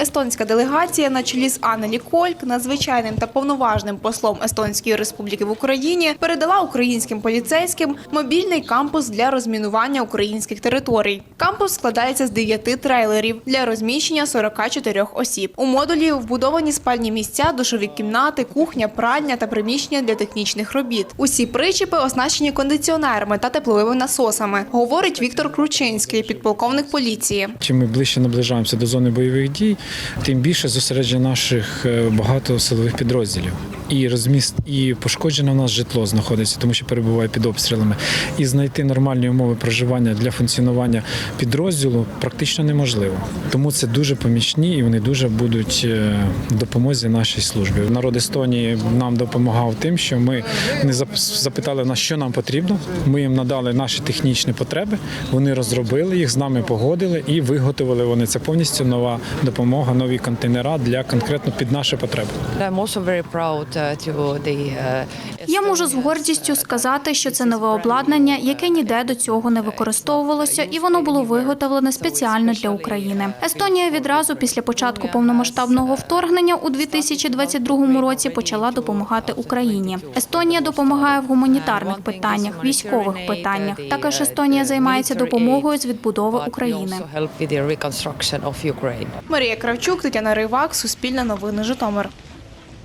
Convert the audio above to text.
Естонська делегація на чолі з Аннелі Кольк, надзвичайним та повноважним послом Естонської Республіки в Україні, передала українським поліцейським мобільний кампус для розмінування українських територій. Кампус складається з 9 трейлерів для розміщення 44 осіб. У модулі вбудовані спальні місця, душові кімнати, кухня, пральня та приміщення для технічних робіт. Усі причіпи оснащені кондиціонерами та тепловими насосами, говорить Віктор Кручинський, підполковник поліції. Чим ми ближче наближаємося до зони бойових дій, тим більше зосередження наших е, багато силових підрозділів. І розміст, і пошкоджене в нас житло знаходиться, тому що перебуває під обстрілами. І знайти нормальні умови проживання для функціонування підрозділу практично неможливо. Тому це дуже помічні і вони дуже будуть е, допомозі нашій службі. Народ Естонії нам допомагав тим, що ми не запитали нас, що нам потрібно. Ми їм надали наші технічні потреби. Вони розробили їх, з нами погодили і виготовили вони. Це повністю нова допомога, нові контейнера для конкретно під наші потреби. I'm also very uh, Я можу з гордістю сказати, що це нове обладнання, яке ніде до цього не використовувалося, і воно було виготовлене спеціально для України. Естонія відразу після початку повномасштабного вторгнення у 2022 році почала допомагати Україні. Естонія допомагає в гуманітарних питаннях, військових питаннях. Також Естонія займається допомогою з відбудови України. Марія Кравчук, Тетяна Ривак, Суспільне новини Житомир.